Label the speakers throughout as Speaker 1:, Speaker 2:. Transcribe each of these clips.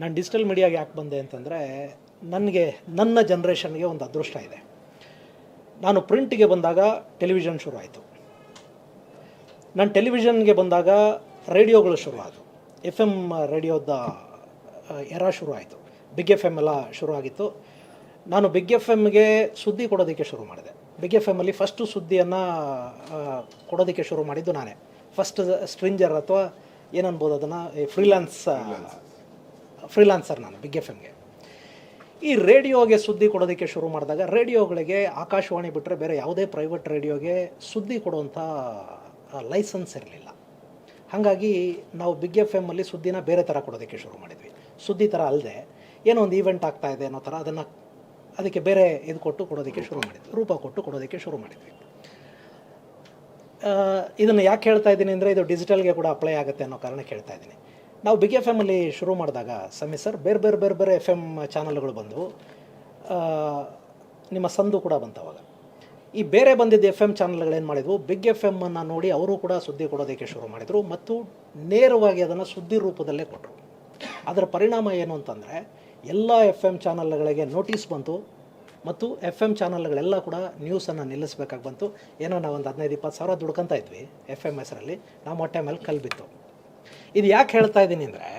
Speaker 1: ನಾನು ಡಿಜಿಟಲ್ ಮೀಡಿಯಾಗೆ ಯಾಕೆ ಬಂದೆ ಅಂತಂದರೆ, ನನಗೆ, ನನ್ನ ಜನ್ರೇಷನ್ಗೆ ಒಂದು ಅದೃಷ್ಟ ಇದೆ. ನಾನು ಪ್ರಿಂಟ್ಗೆ ಬಂದಾಗ ಟೆಲಿವಿಷನ್ ಶುರು ಆಯಿತು ನಾನು ಟೆಲಿವಿಷನ್ಗೆ ಬಂದಾಗ ರೇಡಿಯೋಗಳು ಶುರು ಆದವು ಎಫ್ ಎಂ ರೇಡಿಯೋದ ಎರ ಶುರು ಆಯಿತು ಬಿಗ್ ಎಫ್ ಎಂ ಎಲ್ಲ ಶುರು ಆಗಿತ್ತು ನಾನು ಬಿಗ್ ಎಫ್ ಎಮ್ಗೆ ಸುದ್ದಿ ಕೊಡೋದಕ್ಕೆ ಶುರು ಮಾಡಿದೆ. ಬಿಗ್ ಎಫ್ ಎಮ್ಮಲ್ಲಿ ಫಸ್ಟು ಸುದ್ದಿಯನ್ನು ಕೊಡೋದಕ್ಕೆ ಶುರು ಮಾಡಿದ್ದು ನಾನೇ. ಫಸ್ಟ್ ಸ್ಟ್ರಿಂಜರ್ ಅಥವಾ ಏನನ್ಬೋದು ಅದನ್ನು ಫ್ರೀಲಾನ್ಸ್ ಫ್ರೀಲಾನ್ಸರ್ ನಾನು ಬಿಗ್ ಎಫ್ ಎಮ್ಗೆ ಈ ರೇಡಿಯೋಗೆ ಸುದ್ದಿ ಕೊಡೋದಕ್ಕೆ ಶುರು ಮಾಡಿದಾಗ, ರೇಡಿಯೋಗಳಿಗೆ ಆಕಾಶವಾಣಿ ಬಿಟ್ಟರೆ ಬೇರೆ ಯಾವುದೇ ಪ್ರೈವೇಟ್ ರೇಡಿಯೋಗೆ ಸುದ್ದಿ ಕೊಡುವಂಥ ಲೈಸೆನ್ಸ್ ಇರಲಿಲ್ಲ. ಹಾಗಾಗಿ ನಾವು ಬಿಗ್ ಎಫ್ ಎಮ್ಮಲ್ಲಿ ಸುದ್ದಿನ ಬೇರೆ ಥರ ಕೊಡೋದಕ್ಕೆ ಶುರು ಮಾಡಿದ್ವಿ. ಸುದ್ದಿ ಥರ ಅಲ್ಲದೆ ಏನೋ ಒಂದು ಈವೆಂಟ್ ಆಗ್ತಾ ಇದೆ ಅನ್ನೋ ಥರ ಅದನ್ನು ಅದಕ್ಕೆ ಬೇರೆ ಇದು ಕೊಟ್ಟು ಕೊಡೋದಕ್ಕೆ ಶುರು ಮಾಡಿದ್ವಿ. ರೂಪ ಕೊಟ್ಟು ಕೊಡೋದಕ್ಕೆ ಶುರು ಮಾಡಿದ್ವಿ. ಇದನ್ನು ಯಾಕೆ ಹೇಳ್ತಾ ಇದ್ದೀನಿ ಅಂದರೆ ಇದು ಡಿಜಿಟಲ್ಗೆ ಕೂಡ ಅಪ್ಲೈ ಆಗುತ್ತೆ ಅನ್ನೋ ಕಾರಣಕ್ಕೆ ಹೇಳ್ತಾ ಇದ್ದೀನಿ. ನಾವು ಬಿಗ್ ಎಫ್ ಎಮ್ಮಲ್ಲಿ ಶುರು ಮಾಡಿದಾಗ ಸಮಿ ಸರ್, ಬೇರೆ ಬೇರೆ ಬೇರೆ ಬೇರೆ ಎಫ್ ಎಂ ಚಾನಲ್ಗಳು ಬಂದವು. ನಿಮ್ಮ ಸಂದು ಕೂಡ ಬಂತು ಅವಾಗ. ಈ ಬೇರೆ ಬಂದಿದ್ದ ಎಫ್ ಎಂ ಚಾನಲ್ಗಳೇನು ಮಾಡಿದ್ವು? ಬಿಗ್ ಎಫ್ ಎಮ್ಮನ್ನು ನೋಡಿ ಅವರು ಕೂಡ ಸುದ್ದಿ ಕೊಡೋದಕ್ಕೆ ಶುರು ಮಾಡಿದರು ಮತ್ತು ನೇರವಾಗಿ ಅದನ್ನು ಸುದ್ದಿ ರೂಪದಲ್ಲೇ ಕೊಟ್ಟರು ಅದರ ಪರಿಣಾಮ ಏನು ಅಂತಂದರೆ, ಎಲ್ಲ ಎಫ್ ಎಂ ಚಾನಲ್ಗಳಿಗೆ ನೋಟಿಸ್ ಬಂತು ಮತ್ತು ಎಫ್ ಎಂ ಚಾನಲ್ಗಳೆಲ್ಲ ಕೂಡ ನ್ಯೂಸನ್ನು ನಿಲ್ಲಿಸಬೇಕಾಗಿ ಬಂತು. ಏನೋ ನಾವು ಒಂದು ಹದಿನೈದು, ಇಪ್ಪತ್ತು ಸಾವಿರ ದುಡ್ಕೊಂತ ಇದ್ವಿ ಎಫ್ ಎಂ ಹೆಸರಲ್ಲಿ. ನಾವು ಮೊಟ್ಟೆ ಮೇಲೆ ಕಲ್ಲು ಬಿತ್ತು. ಇದು ಯಾಕೆ ಹೇಳ್ತಾ ಇದ್ದೀನಿ ಅಂದರೆ,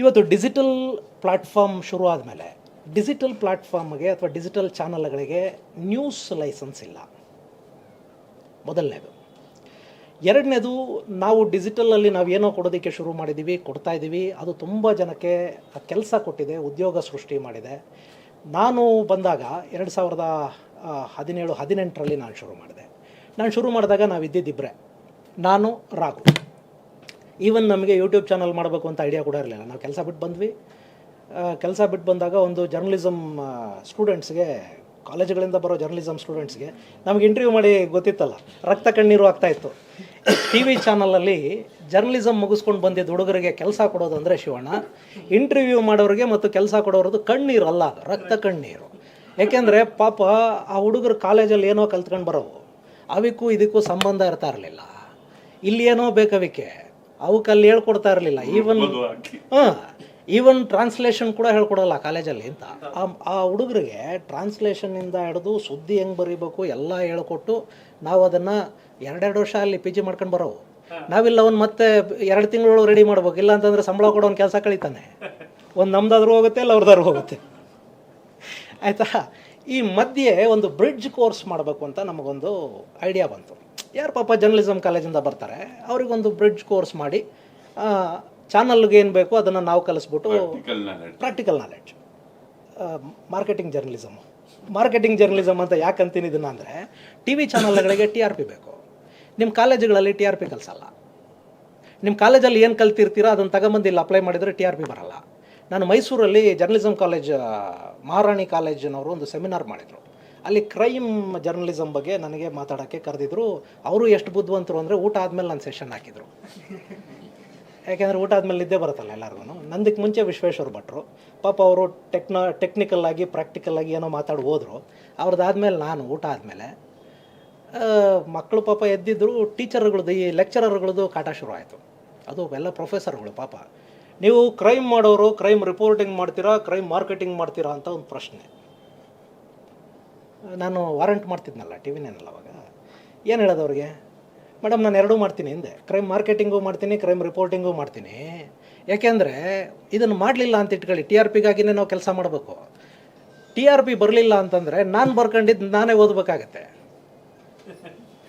Speaker 1: ಇವತ್ತು ಡಿಜಿಟಲ್ ಪ್ಲಾಟ್ಫಾರ್ಮ್ ಶುರು ಆದಮೇಲೆ ಡಿಜಿಟಲ್ ಪ್ಲಾಟ್ಫಾರ್ಮ್ಗೆ ಅಥವಾ ಡಿಜಿಟಲ್ ಚಾನಲ್ಗಳಿಗೆ ನ್ಯೂಸ್ ಲೈಸೆನ್ಸ್ ಇಲ್ಲ. ಮೊದಲನೇದು. ಎರಡನೇದು, ನಾವು ಡಿಜಿಟಲಲ್ಲಿ ನಾವು ಏನೋ ಕೊಡೋದಕ್ಕೆ ಶುರು ಮಾಡಿದ್ದೀವಿ ಕೊಡ್ತಾ ಇದ್ದೀವಿ ಅದು ತುಂಬ ಜನಕ್ಕೆ ಕೆಲಸ ಕೊಟ್ಟಿದೆ, ಉದ್ಯೋಗ ಸೃಷ್ಟಿ ಮಾಡಿದೆ. ನಾನು ಬಂದಾಗ ಎರಡು ಸಾವಿರದ ಹದಿನೇಳು, ಹದಿನೆಂಟರಲ್ಲಿ ನಾನು ಶುರು ಮಾಡಿದೆ. ನಾನು ಶುರು ಮಾಡಿದಾಗ ನಾವು ಇದ್ದಿದ್ದಿಬ್ಬರೇ ನಾನು ರಾಘು ಈವನ್ ನಮಗೆ ಯೂಟ್ಯೂಬ್ ಚಾನಲ್ ಮಾಡಬೇಕು ಅಂತ ಐಡಿಯಾ ಕೂಡ ಇರಲಿಲ್ಲ. ನಾವು ಕೆಲಸ ಬಿಟ್ಟು ಬಂದ್ವಿ. ಕೆಲಸ ಬಿಟ್ಟು ಬಂದಾಗ ಒಂದು ಜರ್ನಲಿಸಮ್ ಸ್ಟೂಡೆಂಟ್ಸ್ಗೆ ಕಾಲೇಜುಗಳಿಂದ ಬರೋ ಜರ್ನಲಿಸಮ್ ಸ್ಟೂಡೆಂಟ್ಸ್ಗೆ ನಮಗೆ ಇಂಟರ್ವ್ಯೂ ಮಾಡಿ ಗೊತ್ತಿತ್ತಲ್ಲ. ರಕ್ತ ಕಣ್ಣೀರು ಆಗ್ತಾ ಇತ್ತು. ಟಿ ವಿ ಚಾನಲಲ್ಲಿ ಜರ್ನಲಿಸಮ್ ಮುಗಿಸ್ಕೊಂಡು ಬಂದಿದ್ದ ಹುಡುಗರಿಗೆ ಕೆಲಸ ಕೊಡೋದು ಅಂದರೆ ಶಿವಣ್ಣ ಇಂಟರ್ವ್ಯೂ ಮಾಡೋರಿಗೆ ಮತ್ತು ಕೆಲಸ ಕೊಡೋರದ್ದು ಕಣ್ಣೀರು ಅಲ್ಲ ರಕ್ತ ಕಣ್ಣೀರು. ಏಕೆಂದರೆ ಪಾಪ ಆ ಹುಡುಗರು ಕಾಲೇಜಲ್ಲಿ ಏನೋ ಕಲ್ತ್ಕೊಂಡು ಬರೋವು ಅವಕ್ಕೂ ಇದಕ್ಕೂ ಸಂಬಂಧ ಇರ್ತಾ ಇರಲಿಲ್ಲ. ಇಲ್ಲಿ ಏನೋ ಬೇಕವಿಕೆ ಅವಕ್ಕೆ ಅಲ್ಲಿ ಹೇಳ್ಕೊಡ್ತಾ ಇರಲಿಲ್ಲ. ಈವನ್ ಹಾಂ ಈವನ್ ಟ್ರಾನ್ಸ್ಲೇಷನ್ ಕೂಡ ಹೇಳ್ಕೊಡಲ್ಲ ಕಾಲೇಜಲ್ಲಿ ಅಂತ. ಆ- ಆ ಹುಡುಗರಿಗೆ ಟ್ರಾನ್ಸ್ಲೇಷನ್ನಿಂದ ಹಿಡಿದು ಸುದ್ದಿ ಹೆಂಗೆ ಬರೀಬೇಕು ಎಲ್ಲ ಹೇಳ್ಕೊಟ್ಟು ನಾವು ಅದನ್ನು ಎರಡೆರಡು ವರ್ಷ ಅಲ್ಲಿ ಪಿ ಜಿ ಮಾಡ್ಕೊಂಡು ಬರೋವು. ನಾವಿಲ್ಲ ಅವ್ನು ಮತ್ತೆ ಎರಡು ತಿಂಗಳು ರೆಡಿ ಮಾಡ್ಬೇಕು. ಇಲ್ಲ ಅಂತಂದ್ರೆ ಸಂಬಳ ಒಂದು ಕೆಲಸ ಕಳೀತಾನೆ. ಒಂದು ನಮ್ದಾದ್ರೂ ಹೋಗುತ್ತೆ ಇಲ್ಲ ಅವ್ರದಾದ್ರೂ ಹೋಗುತ್ತೆ. ಆಯಿತಾ? ಈ ಮಧ್ಯೆ ಒಂದು ಬ್ರಿಡ್ಜ್ ಕೋರ್ಸ್ ಮಾಡಬೇಕು ಅಂತ ನಮಗೊಂದು ಐಡಿಯಾ ಬಂತು. ಯಾರು ಪಾಪ ಜರ್ನಲಿಸಮ್ ಕಾಲೇಜಿಂದ ಬರ್ತಾರೆ ಅವ್ರಿಗೊಂದು ಬ್ರಿಡ್ಜ್ ಕೋರ್ಸ್ ಮಾಡಿ ಚಾನಲ್ಗೆ ಏನು ಬೇಕೋ ಅದನ್ನು ನಾವು ಕಲಿಸ್ಬಿಟ್ಟು practical knowledge marketing journalism marketing journalism ಅಂತ ಯಾಕೆ ಅಂತೀನಿ ಇದನ್ನು ಅಂದರೆ ಟಿ ವಿ ಚಾನಲ್ಗಳಿಗೆ ಟಿ ಆರ್ ಪಿ ಬೇಕು. ನಿಮ್ಮ ಕಾಲೇಜುಗಳಲ್ಲಿ ಟಿ ಆರ್ ಪಿ ಕಲಿಸಲ್ಲ. ನಿಮ್ಮ ಕಾಲೇಜಲ್ಲಿ ಏನು ಕಲ್ತಿರ್ತೀರೋ ಅದನ್ನು ತಗೊಂಬಂದು ಇಲ್ಲಿ ಅಪ್ಲೈ ಮಾಡಿದರೆ ಟಿ ಆರ್ ಪಿ ಬರಲ್ಲ. ನಾನು ಮೈಸೂರಲ್ಲಿ ಜರ್ನಲಿಸಮ್ ಕಾಲೇಜ್ ಮಹಾರಾಣಿ ಕಾಲೇಜಿನವರು ಒಂದು ಸೆಮಿನಾರ್ ಮಾಡಿದರು. ಅಲ್ಲಿ ಕ್ರೈಮ್ ಜರ್ನಲಿಸಮ್ ಬಗ್ಗೆ ನನಗೆ ಮಾತಾಡೋಕ್ಕೆ ಕರೆದಿದ್ರು. ಅವರು ಎಷ್ಟು ಬುದ್ಧಿವಂತರು ಅಂದರೆ ಊಟ ಆದಮೇಲೆ ನಾನು ಸೆಷನ್ ಹಾಕಿದರು. ಯಾಕೆಂದರೆ ಊಟ ಆದಮೇಲೆ ನಿದ್ದೆ ಬರುತ್ತಲ್ಲ ಎಲ್ಲರಿಗೂ ನಂದಕ್ಕೆ ಮುಂಚೆ ವಿಶ್ವೇಶ್ವರ ಭಟ್ರು. ಪಾಪ ಅವರು ಟೆಕ್ನ ಪ್ರಾಕ್ಟಿಕಲ್ ಆಗಿ ಏನೋ ಮಾತಾಡಿ ಹೋದರು. ಅವ್ರದ್ದಾದ್ಮೇಲೆ ನಾನು ಊಟ ಆದಮೇಲೆ ಮಕ್ಕಳು ಪಾಪ ಎದ್ದಿದ್ರು, ಟೀಚರ್ಗಳದ್ದು ಈ ಲೆಕ್ಚರರ್ಗಳದ್ದು ಕಾಟ ಶುರು ಅದು ಎಲ್ಲ ಪ್ರೊಫೆಸರ್ಗಳು ಪಾಪ. ನೀವು ಕ್ರೈಮ್ ಮಾಡೋರು ಕ್ರೈಮ್ ರಿಪೋರ್ಟಿಂಗ್ ಮಾಡ್ತೀರಾ ಕ್ರೈಮ್ ಮಾರ್ಕೆಟಿಂಗ್ ಮಾಡ್ತೀರಾ ಅಂತ ಒಂದು ಪ್ರಶ್ನೆ. ನಾನು ವಾರಂಟ್ ಮಾಡ್ತಿದ್ನಲ್ಲ ಟಿ ವಿನೇನಲ್ಲ ಅವಾಗ. ಏನು ಹೇಳೋದು ಅವ್ರಿಗೆ? ಮೇಡಮ್, ನಾನು ಎರಡೂ ಮಾಡ್ತೀನಿ ಹಿಂದೆ ಕ್ರೈಮ್ ಮಾರ್ಕೆಟಿಂಗು ಮಾಡ್ತೀನಿ ಕ್ರೈಮ್ ರಿಪೋರ್ಟಿಂಗು ಮಾಡ್ತೀನಿ. ಯಾಕೆಂದರೆ ಇದನ್ನು ಮಾಡಲಿಲ್ಲ ಅಂತ ಇಟ್ಕೊಳ್ಳಿ ಟಿ ಆರ್ ಪಿಗಾಗಿನೇ ನಾವು ಕೆಲಸ ಮಾಡಬೇಕು. ಟಿ ಆರ್ ಪಿ ಬರಲಿಲ್ಲ ಅಂತಂದರೆ ನಾನು ಬರ್ಕೊಂಡಿದ್ದು ನಾನೇ ಓದಬೇಕಾಗತ್ತೆ.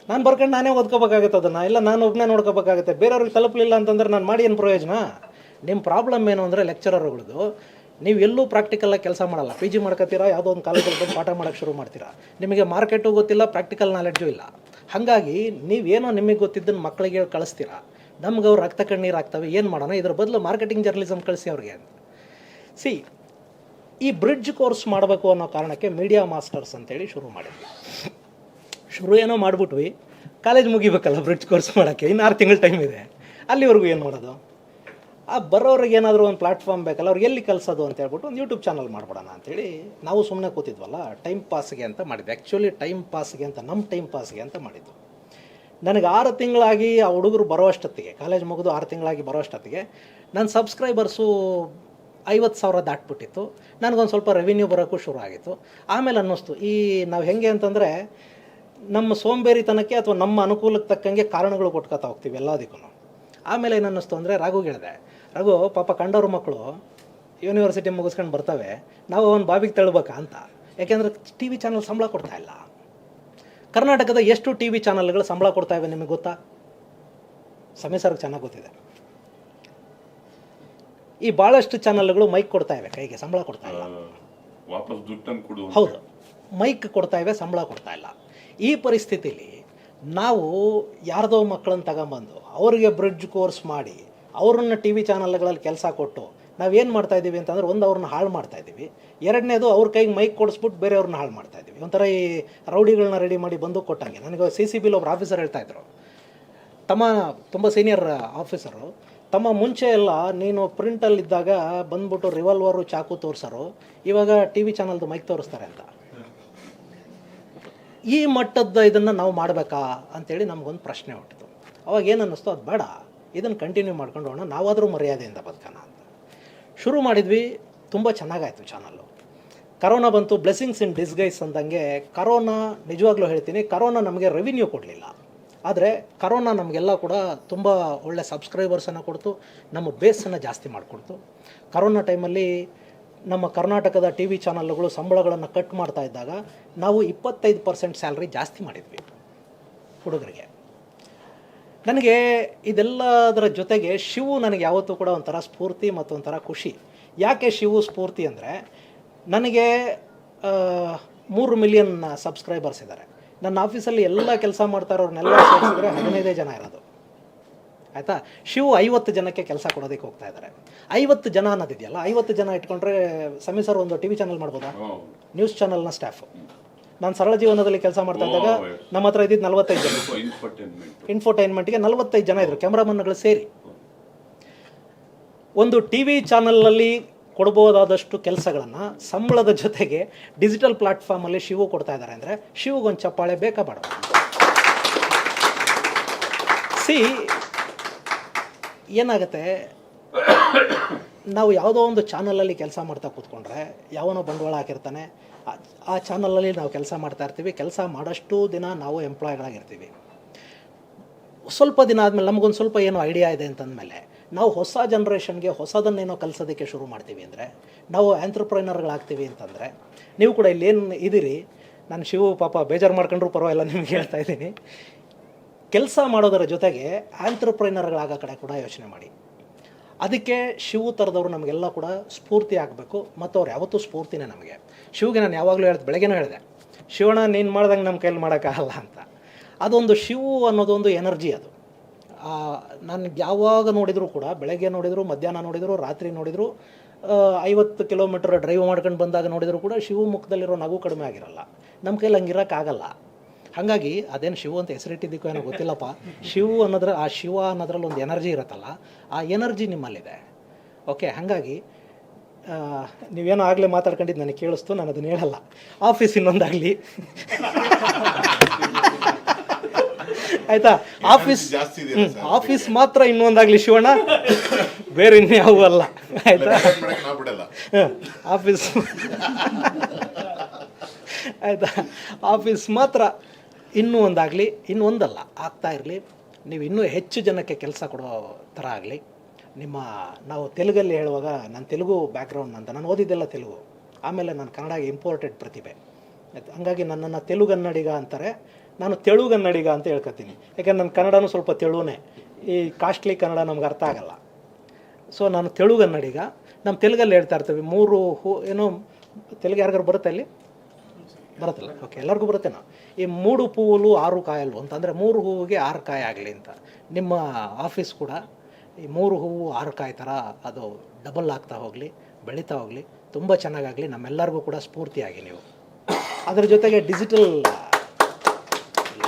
Speaker 1: ನಾನು ಬರ್ಕೊಂಡು ನಾನೇ ಓದ್ಕೋಬೇಕಾಗತ್ತೆ ಅದನ್ನು. ಇಲ್ಲ, ನಾನು ಒಬ್ಬನೇ ನೋಡ್ಕೋಬೇಕಾಗತ್ತೆ. ಬೇರೆಯವ್ರಿಗೆ ತಲುಪಲಿಲ್ಲ ಅಂತಂದ್ರೆ ನಾನು ಮಾಡಿ ಏನು ಪ್ರಯೋಜನ? ನಿಮ್ಮ ಪ್ರಾಬ್ಲಮ್ ಏನು? ಅಂದರೆ ಲೆಕ್ಚರರ್ಗಳದ್ದು ನೀವು ಎಲ್ಲೂ ಪ್ರಾಕ್ಟಿಕಲಾಗಿ ಕೆಲಸ ಮಾಡಲ್ಲ. ಪಿ ಜಿ ಮಾಡ್ಕೋತೀರಾ, ಯಾವುದೋ ಒಂದು ಕಾಲೇಜಲ್ಲಿ ಬಂದು ಪಾಠ ಮಾಡೋಕ್ಕೆ ಶುರು ಮಾಡ್ತೀರಾ. ನಿಮಗೆ ಮಾರ್ಕೆಟು ಗೊತ್ತಿಲ್ಲ ಪ್ರಾಕ್ಟಿಕಲ್ ನಾಲೆಡ್ಜು ಇಲ್ಲ. ಹಾಗಾಗಿ ನೀವೇನೋ ನಿಮಗೆ ಗೊತ್ತಿದ್ದನ್ನು ಮಕ್ಕಳಿಗೆ ಕಳಿಸ್ತೀರಾ. ನಮ್ಗೆ ಅವ್ರು ರಕ್ತ ಕಣ್ಣೀರು ಆಗ್ತವೆ, ಏನು ಮಾಡೋಣ? ಇದ್ರ ಬದಲು ಮಾರ್ಕೆಟಿಂಗ್ ಜರ್ನಲಿಸಮ್ ಕಳಿಸಿ ಅವ್ರಿಗೆ ಅಂತ. ಸಿ ಈ ಬ್ರಿಡ್ಜ್ ಕೋರ್ಸ್ ಮಾಡಬೇಕು ಅನ್ನೋ ಕಾರಣಕ್ಕೆ ಮೀಡಿಯಾ ಮಾಸ್ಟರ್ಸ್ ಅಂತೇಳಿ ಶುರು ಮಾಡಿದ್ವಿ ಶುರು ಏನೋ ಮಾಡಿಬಿಟ್ವಿ. ಕಾಲೇಜ್ ಮುಗಿಬೇಕಲ್ಲ ಬ್ರಿಡ್ಜ್ ಕೋರ್ಸ್ ಮಾಡೋಕ್ಕೆ. ಇನ್ನು ಆರು ತಿಂಗಳು ಟೈಮ್ ಇದೆ. ಅಲ್ಲಿವರೆಗೂ ಏನು ಮಾಡೋದು? ಆ ಬರೋರಿಗೆ ಏನಾದರೂ ಒಂದು ಪ್ಲಾಟ್ಫಾರ್ಮ್ ಬೇಕಲ್ಲ ಅವ್ರಿಗೆ ಎಲ್ಲಿ ಕಲಿಸೋದು ಅಂತ ಹೇಳ್ಬಿಟ್ಟು ಒಂದು ಯೂಟ್ಯೂಬ್ ಚಾನಲ್ ಮಾಡ್ಬಿಡೋಣ ಅಂತೇಳಿ ನಾವು ಸುಮ್ಮನೆ ಕೂತಿದ್ವಲ್ಲ ಟೈಮ್ ಪಾಸ್ಗೆ ಅಂತ ಮಾಡಿದ್ವಿ. ಆ್ಯಕ್ಚುಲಿ ಟೈಮ್ ಪಾಸ್ಗೆ ಅಂತ ನಮ್ಮ ಟೈಮ್ ಪಾಸ್ಗೆ ಅಂತ ಮಾಡಿದ್ದು. ನನಗೆ ಆರು ತಿಂಗಳಾಗಿ ಆ ಹುಡುಗರು ಬರೋ ಅಷ್ಟೊತ್ತಿಗೆ ಕಾಲೇಜ್ ಮುಗಿದು ಆರು ತಿಂಗಳಾಗಿ ಬರೋ ಅಷ್ಟೊತ್ತಿಗೆ ನನ್ನ ಸಬ್ಸ್ಕ್ರೈಬರ್ಸು ಐವತ್ತು ಸಾವಿರ ದಾಟ್ಬಿಟ್ಟಿತ್ತು. ನನಗೊಂದು ಸ್ವಲ್ಪ ರೆವಿನ್ಯೂ ಬರೋಕ್ಕೂ ಶುರು ಆಗಿತ್ತು. ಆಮೇಲೆ ಅನ್ನಿಸ್ತು, ಈ ನಾವು ಹೆಂಗೆ ಅಂತಂದರೆ ನಮ್ಮ ಸೋಂಬೇರಿತನಕ್ಕೆ ಅಥವಾ ನಮ್ಮ ಅನುಕೂಲಕ್ಕೆ ತಕ್ಕಂಗೆ ಕಾರಣಗಳು ಕೊಟ್ಕೊತಾ ಹೋಗ್ತೀವಿ ಎಲ್ಲದಕ್ಕೂ ಆಮೇಲೆ ಏನು ಅನ್ನಿಸ್ತು ಅಂದರೆ ರಾಘು ಹೇಳಿದೆ ರಘು ಪಾಪ ಕಂಡವ್ರ ಮಕ್ಕಳು ಯೂನಿವರ್ಸಿಟಿ ಮುಗಿಸ್ಕೊಂಡು ಬರ್ತವೆ ನಾವು ಅವ್ನು ಬಾಬಿಗೆ ತಳ್ಬೇಕಾ ಅಂತ. ಯಾಕೆಂದ್ರೆ ಟಿ ವಿ ಚಾನಲ್ ಸಂಬಳ ಕೊಡ್ತಾ ಇಲ್ಲ. ಕರ್ನಾಟಕದ ಎಷ್ಟು ಟಿ ವಿ ಚಾನಲ್ಗಳು ಸಂಬಳ ಕೊಡ್ತಾ ಇವೆ ನಿಮಗೆ ಗೊತ್ತಾ? ಸಮಯ ಸರ್ಗೆ ಚೆನ್ನಾಗಿ ಗೊತ್ತಿದೆ. ಈ ಭಾಳಷ್ಟು ಚಾನಲ್ಗಳು ಮೈಕ್ ಕೊಡ್ತಾ ಇವೆ ಕೈಗೆ ಸಂಬಳ ಕೊಡ್ತಾ ಇಲ್ಲ.
Speaker 2: ವಾಪಸ್
Speaker 1: ಹೌದು. ಮೈಕ್ ಕೊಡ್ತಾ ಇವೆ ಸಂಬಳ ಕೊಡ್ತಾ ಇಲ್ಲ. ಈ ಪರಿಸ್ಥಿತಿಲಿ ನಾವು ಯಾರ್ದೋ ಮಕ್ಕಳನ್ನು ತಗೊಂಬಂದು ಅವರಿಗೆ ಬ್ರಿಡ್ಜ್ ಕೋರ್ಸ್ ಮಾಡಿ ಅವ್ರನ್ನ ಟಿ ವಿ ಚಾನಲ್ಗಳಲ್ಲಿ ಕೆಲಸ ಕೊಟ್ಟು ನಾವೇನು ಮಾಡ್ತಾ ಇದ್ದೀವಿ ಅಂತಂದ್ರೆ ಒಂದು ಅವ್ರನ್ನ ಹಾಳು ಮಾಡ್ತಾ ಇದ್ದೀವಿ. ಎರಡನೇದು ಅವ್ರ ಕೈಗೆ ಮೈಕ್ ಕೊಡಿಸ್ಬಿಟ್ಟು ಬೇರೆಯವ್ರನ್ನ ಹಾಳು ಮಾಡ್ತಾ ಇದ್ದೀವಿ. ಒಂಥರ ಈ ರೌಡಿಗಳನ್ನ ರೆಡಿ ಮಾಡಿ ಬಂದು ಕೊಟ್ಟಂಗೆ. ನನಗೆ ಸಿ ಸಿ ಬಿಲ್ ಒಬ್ಬರು ಆಫೀಸರ್ ಹೇಳ್ತಾಯಿದ್ರು ತಮ್ಮ ತುಂಬ ಸೀನಿಯರ್ ಆಫೀಸರು ತಮ್ಮ ಮುಂಚೆ ಎಲ್ಲ ನೀನು ಪ್ರಿಂಟಲ್ಲಿದ್ದಾಗ ಬಂದ್ಬಿಟ್ಟು ರಿವಾಲ್ವರು ಚಾಕು ತೋರಿಸೋರು. ಇವಾಗ ಟಿ ವಿ ಚಾನಲ್ದು ಮೈಕ್ ತೋರಿಸ್ತಾರೆ ಅಂತ. ಈ ಮಟ್ಟದ ಇದನ್ನು ನಾವು ಮಾಡಬೇಕಾ ಅಂತೇಳಿ ನಮಗೊಂದು ಪ್ರಶ್ನೆ ಹುಟ್ಟಿತು. ಅವಾಗ ಏನು ಅನ್ನಿಸ್ತು? ಅದು ಬೇಡ. ಇದನ್ನು ಕಂಟಿನ್ಯೂ ಮಾಡ್ಕೊಂಡು ಹೋಗೋಣ. ನಾವಾದರೂ ಮರ್ಯಾದೆಯಿಂದ ಬದುಕೋಣ ಅಂತ. ಶುರು ಮಾಡಿದ್ವಿ, ತುಂಬ ಚೆನ್ನಾಗಾಯಿತು ಚಾನಲ್ಲು ಕರೋನಾ ಬಂತು ಬ್ಲೆಸ್ಸಿಂಗ್ಸ್ ಇನ್ ಡಿಸ್ಗೈಸ್ ಅಂದಂಗೆ ಕರೋನಾ, ನಿಜವಾಗ್ಲೂ ಹೇಳ್ತೀನಿ, ಕರೋನಾ ನಮಗೆ ರೆವಿನ್ಯೂ ಕೊಡಲಿಲ್ಲ. ಆದರೆ ಕರೋನಾ ನಮಗೆಲ್ಲ ಕೂಡ ತುಂಬ ಒಳ್ಳೆ ಸಬ್ಸ್ಕ್ರೈಬರ್ಸನ್ನು ಕೊಡ್ತು, ನಮ್ಮ ಬೇಸನ್ನು ಜಾಸ್ತಿ ಮಾಡಿಕೊಡ್ತು. ಕರೋನಾ ಟೈಮಲ್ಲಿ ನಮ್ಮ ಕರ್ನಾಟಕದ ಟಿ ವಿ ಚಾನಲ್ಗಳು ಸಂಬಳಗಳನ್ನು ಕಟ್ ಮಾಡ್ತಾ ಇದ್ದಾಗ ನಾವು ಇಪ್ಪತ್ತೈದು ಪರ್ಸೆಂಟ್ ಸ್ಯಾಲ್ರಿ ಜಾಸ್ತಿ ಮಾಡಿದ್ವಿ ಹುಡುಗರಿಗೆ. ನನಗೆ ಇದೆಲ್ಲದರ ಜೊತೆಗೆ ಶಿವು ನನಗೆ ಯಾವತ್ತೂ ಕೂಡ ಒಂಥರ ಸ್ಫೂರ್ತಿ ಮತ್ತು ಒಂಥರ ಖುಷಿ. ಯಾಕೆ ಶಿವು ಸ್ಫೂರ್ತಿ ಅಂದರೆ ನನಗೆ ಮೂರು ಮಿಲಿಯನ್ ಸಬ್ಸ್ಕ್ರೈಬರ್ಸ್ ಇದ್ದಾರೆ. ನನ್ನ ಆಫೀಸಲ್ಲಿ ಎಲ್ಲ ಕೆಲಸ ಮಾಡ್ತಾ ಇರೋರ್ನೆಲ್ಲ ಸೇರಿಸಿದ್ರೆ ಹದಿನೈದೇ ಜನ ಇರೋದು. ಆಯಿತಾ? ಶಿವು ಐವತ್ತು ಜನಕ್ಕೆ ಕೆಲಸ ಕೊಡೋದಕ್ಕೆ ಹೋಗ್ತಾ ಇದ್ದಾರೆ. ಐವತ್ತು ಜನ ಅನ್ನೋದಿದೆಯಲ್ಲ ಐವತ್ತು ಜನ ಇಟ್ಕೊಂಡ್ರೆ ಸಮೀಸರ್ ಒಂದು ಟಿ ವಿ ಚಾನಲ್ ಮಾಡ್ಬೋದಾ. ನ್ಯೂಸ್ ಚಾನಲ್ನ ಸ್ಟಾಫು. ನಾನು ಸರಳ ಜೀವನದಲ್ಲಿ ಕೆಲಸ ಮಾಡ್ತಾ ಇದ್ದಾಗ. ನಮ್ಮ ಹತ್ರ ಇದ್ದಿದ್ದು ನಲವತ್ತೈದು ಜನ. ಇನ್ಫೋಟೈನ್ಮೆಂಟ್ಗೆ ನಲವತ್ತೈದು ಜನ ಇದ್ರು ಕ್ಯಾಮ್ರಾಮನ್ಗಳು ಸೇರಿ. ಒಂದು ಟಿ ವಿ ಚಾನಲ್ನಲ್ಲಿ ಕೊಡ್ಬೋದಾದಷ್ಟು ಕೆಲಸಗಳನ್ನು ಸಂಬಳದ ಜೊತೆಗೆ ಡಿಜಿಟಲ್ ಪ್ಲಾಟ್ಫಾರ್ಮಲ್ಲಿ ಶಿವು ಕೊಡ್ತಾ ಇದ್ದಾರೆ ಅಂದರೆ ಶಿವಗೊಂದು ಚಪ್ಪಾಳೆ ಬೇಕಾ ಬೇಡ. ಸಿ ಏನಾಗುತ್ತೆ? ನಾವು ಯಾವುದೋ ಒಂದು ಚಾನಲಲ್ಲಿ ಕೆಲಸ ಮಾಡ್ತಾ ಕೂತ್ಕೊಂಡ್ರೆ ಯಾವನೋ ಬಂಡವಾಳ ಹಾಕಿರ್ತಾನೆ ಆ- ಚಾನಲಲ್ಲಿ ನಾವು ಕೆಲಸ ಮಾಡ್ತಾ ಇರ್ತೀವಿ. ಕೆಲಸ ಮಾಡೋಷ್ಟು ದಿನ ನಾವು ಎಂಪ್ಲಾಯ್ಗಳಾಗಿರ್ತೀವಿ ಸ್ವಲ್ಪ ದಿನ ಆದಮೇಲೆ ನಮಗೊಂದು ಸ್ವಲ್ಪ ಏನೋ ಐಡಿಯಾ ಇದೆ ಅಂತಂದಮೇಲೆ ನಾವು ಹೊಸ ಜನ್ರೇಷನ್ಗೆ ಹೊಸದನ್ನೇನೋ ಕಲಿಸೋದಕ್ಕೆ ಶುರು ಮಾಡ್ತೀವಿ ಅಂದರೆ, ನಾವು ಆ್ಯಂಟ್ರಪ್ರೈನರ್ಗಳಾಗ್ತೀವಿ ಅಂತಂದರೆ, ನೀವು ಕೂಡ ಇಲ್ಲೇನು ಇದ್ದೀರಿ? ನಾನು ಶಿವು ಪಾಪ ಬೇಜಾರು ಮಾಡ್ಕೊಂಡ್ರು ಪರವಾಗಿಲ್ಲ ನಿಮ್ಗೆ ಹೇಳ್ತಾ ಇದ್ದೀನಿ. ಕೆಲಸ ಮಾಡೋದರ ಜೊತೆಗೆ ಆಂಟ್ರಪ್ರೈನರ್ಗಳಾಗೋ ಕಡೆ ಕೂಡ ಯೋಚನೆ ಮಾಡಿ. ಅದಕ್ಕೆ ಶಿವು ಥರದವರು ನಮಗೆಲ್ಲ ಕೂಡ ಸ್ಫೂರ್ತಿ ಆಗಬೇಕು ಮತ್ತು ಅವ್ರು ಯಾವತ್ತೂ ಸ್ಫೂರ್ತಿನೇ ನಮಗೆ. ಶಿವಗೆ ನಾನು ಯಾವಾಗಲೂ ಹೇಳ್ದೆ, ಬೆಳಗ್ಗೆನೂ ಹೇಳಿದೆ, ಶಿವಣ್ಣ, ನೀನು ಮಾಡ್ದಂಗೆ ನಮ್ಮ ಕೈಲಿ ಮಾಡೋಕ್ಕಾಗಲ್ಲ ಅಂತ. ಅದೊಂದು ಶಿವು ಅನ್ನೋದೊಂದು ಎನರ್ಜಿ ಅದು. ನನಗೆ ಯಾವಾಗ ನೋಡಿದರೂ ಕೂಡ, ಬೆಳಗ್ಗೆ ನೋಡಿದರು, ಮಧ್ಯಾಹ್ನ ನೋಡಿದರು, ರಾತ್ರಿ ನೋಡಿದರು ಐವತ್ತು ಕಿಲೋಮೀಟರ್ ಡ್ರೈವ್ ಮಾಡ್ಕೊಂಡು ಬಂದಾಗ ನೋಡಿದರೂ ಕೂಡ ಶಿವು ಮುಖದಲ್ಲಿರೋ ನಗು ಕಡಿಮೆ ಆಗಿರಲ್ಲ. ನಮ್ಮ ಕೈಲಿ ಹಂಗಿರೋಕ್ಕಾಗಲ್ಲ. ಹಾಗಾಗಿ ಅದೇನು ಶಿವ ಅಂತ ಹೆಸರಿಟ್ಟಿದ್ದಕ್ಕೂ ಏನೋ ಗೊತ್ತಿಲ್ಲಪ್ಪ. ಶಿವು ಅನ್ನೋದ್ರ ಆ ಶಿವ ಅನ್ನೋದ್ರಲ್ಲಿ ಒಂದು ಎನರ್ಜಿ ಇರುತ್ತಲ್ಲ ಆ ಎನರ್ಜಿ ನಿಮ್ಮಲ್ಲಿದೆ. ಓಕೆ ಹಾಗಾಗಿ ನೀವೇನೋ ಆಗಲೇ ಮಾತಾಡ್ಕೊಂಡಿದ್ದು ನನಗೆ ಕೇಳಿಸ್ತು ನಾನು ಅದನ್ನು ಹೇಳಲ್ಲ. ಆಫೀಸ್ ಇನ್ನೊಂದಾಗಲಿ. ಆಯ್ತಾ? ಆಫೀಸ್ ಆಫೀಸ್ ಮಾತ್ರ ಇನ್ನೊಂದಾಗಲಿ ಶಿವಣ್ಣ ಬೇರೆ ಇನ್ಯಾವು ಅಲ್ಲ. ಆಯ್ತಾ? ಆಫೀಸ್ ಆಯಿತಾ? ಆಫೀಸ್ ಮಾತ್ರ ಇನ್ನೂ ಒಂದಾಗಲಿ, ಇನ್ನೂ ಒಂದಲ್ಲ, ಆಗ್ತಾ ಇರಲಿ. ನೀವು ಇನ್ನೂ ಹೆಚ್ಚು ಜನಕ್ಕೆ ಕೆಲಸ ಕೊಡೋ ಥರ ಆಗಲಿ. ನಿಮ್ಮ, ನಾವು ತೆಲುಗಲ್ಲಿ ಹೇಳುವಾಗ ನಾನು ತೆಲುಗು ಬ್ಯಾಕ್ಗ್ರೌಂಡ್ ಅಂತ ನಾನು ಓದಿದ್ದೆಲ್ಲ ತೆಲುಗು. ಆಮೇಲೆ ನಾನು ಕನ್ನಡ ಇಂಪೋರ್ಟೆಡ್ ಪ್ರತಿಭೆ. ಹಂಗಾಗಿ ನನ್ನನ್ನು ತೆಲುಗನ್ನಡಿಗ ಅಂತಾರೆ. ನಾನು ತೆಳುಗನ್ನಡಿಗ ಅಂತ ಹೇಳ್ಕೊತೀನಿ. ಯಾಕಂದ್ರೆ ನನ್ನ ಕನ್ನಡನೂ ಸ್ವಲ್ಪ ತೆಳುವೇ ಈ ಕಾಸ್ಟ್ಲಿ ಕನ್ನಡ ನಮ್ಗೆ ಅರ್ಥ ಆಗಲ್ಲ. ಸೊ ನಾನು ತೆಲುಗನ್ನಡಿಗ ನಮ್ಮ ತೆಲುಗಲ್ಲಿ ಹೇಳ್ತಾ ಇರ್ತೀವಿ, ಮೂರು ಹೂ, ಏನೋ, ತೆಲುಗು ಯಾರಿಗಾರು ಬರುತ್ತೆ ಅಲ್ಲಿ ಬರುತ್ತಲ್ಲ. ಓಕೆ ಎಲ್ಲರಿಗೂ ಬರುತ್ತೇನೋ? ಈ ಮೂರು ಪೂಲು ಆರು ಕಾಯಲ್ವು ಅಂತಂದರೆ ಮೂರು ಹೂವಿಗೆ ಆರು ಕಾಯಿ ಆಗಲಿ ಅಂತ. ನಿಮ್ಮ ಆಫೀಸ್ ಕೂಡ ಈ ಮೂರು ಹೂವು ಆರು ಕಾಯಿ ಥರ ಅದು ಡಬಲ್ ಆಗ್ತಾ ಹೋಗಲಿ, ಬೆಳೀತಾ ಹೋಗಲಿ, ತುಂಬ ಚೆನ್ನಾಗಾಗಲಿ, ನಮ್ಮೆಲ್ಲರಿಗೂ ಕೂಡ ಸ್ಫೂರ್ತಿಯಾಗಿ ನೀವು. ಅದರ ಜೊತೆಗೆ ಡಿಜಿಟಲ್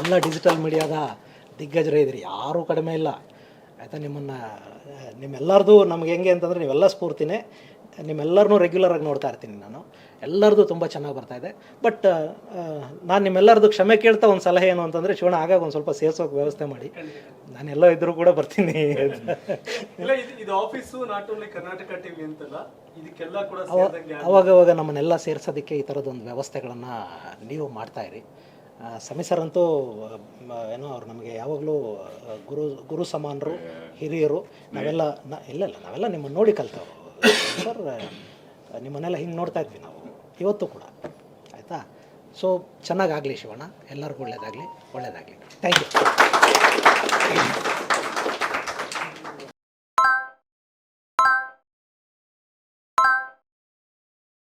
Speaker 1: ಎಲ್ಲ ಡಿಜಿಟಲ್ ಮೀಡಿಯಾದ ದಿಗ್ಗಜರೇ ಇದ್ರಿ ಯಾರೂ ಕಡಿಮೆ ಇಲ್ಲ. ಆಯಿತಾ, ನಿಮ್ಮನ್ನು ನಿಮ್ಮೆಲ್ಲರದು ನಮ್ಗೆ ಹೆಂಗೆ ಅಂತಂದರೆ ನೀವೆಲ್ಲ ಸ್ಫೂರ್ತಿನೇ. ನಿಮ್ಮೆಲ್ಲರನ್ನೂ ರೆಗ್ಯುಲರಾಗಿ ನೋಡ್ತಾ ಇರ್ತೀನಿ ನಾನು. ಎಲ್ಲರದು ತುಂಬ ಚೆನ್ನಾಗಿ ಬರ್ತಾ ಇದೆ. ಬಟ್ ನಾನು ನಿಮ್ಮೆಲ್ಲರದ್ದು ಕ್ಷಮೆ ಕೇಳ್ತಾ ಒಂದು ಸಲಹೆ ಏನು ಅಂತಂದರೆ ಶಿವಣ ಆಗಾಗ ಒಂದು ಸ್ವಲ್ಪ ಸೇರ್ಸೋಕೆ ವ್ಯವಸ್ಥೆ ಮಾಡಿ. ನಾನು ಎಲ್ಲೋ ಇದ್ದರೂ ಕೂಡ ಬರ್ತೀನಿ.
Speaker 3: ಇದು office not only Karnataka TV ಅಂತಲ್ಲ ಇದಕ್ಕೆಲ್ಲ ಕೂಡ ಸೇರಿದಂಗೆ
Speaker 1: ಅವಾಗ ಅವಾಗ ನಮ್ಮನ್ನೆಲ್ಲ ಸೇರ್ಸೋದಕ್ಕೆ ಈ ಥರದೊಂದು ವ್ಯವಸ್ಥೆಗಳನ್ನು ನೀವು ಮಾಡ್ತಾಯಿರಿ ಇರಿ. ಅಂತೂ ಮ, ಏನೋ ಅವ್ರು ನಮಗೆ ಯಾವಾಗಲೂ ಗುರು ಗುರು ಸಮಾನರು ಹಿರಿಯರು ನಾವೆಲ್ಲ ನ ಇಲ್ಲ ಇಲ್ಲ ನಾವೆಲ್ಲ ನಿಮ್ಮನ್ನು ನೋಡಿ ಕಲ್ತವ್ರು. ಸರ್ ನಿಮ್ಮನ್ನೆಲ್ಲ ಹಿಂಗೆ ನೋಡ್ತಾ ಇದ್ವಿ ನಾವು, ಇವತ್ತು ಕೂಡ, ಆಯಿತಾ? ಸೊ ಚೆನ್ನಾಗಾಗಲಿ ಶಿವಣ್ಣ, ಎಲ್ಲರಿಗೂ ಒಳ್ಳೆಯದಾಗಲಿ ಒಳ್ಳೆಯದಾಗಲಿ ಥ್ಯಾಂಕ್ ಯು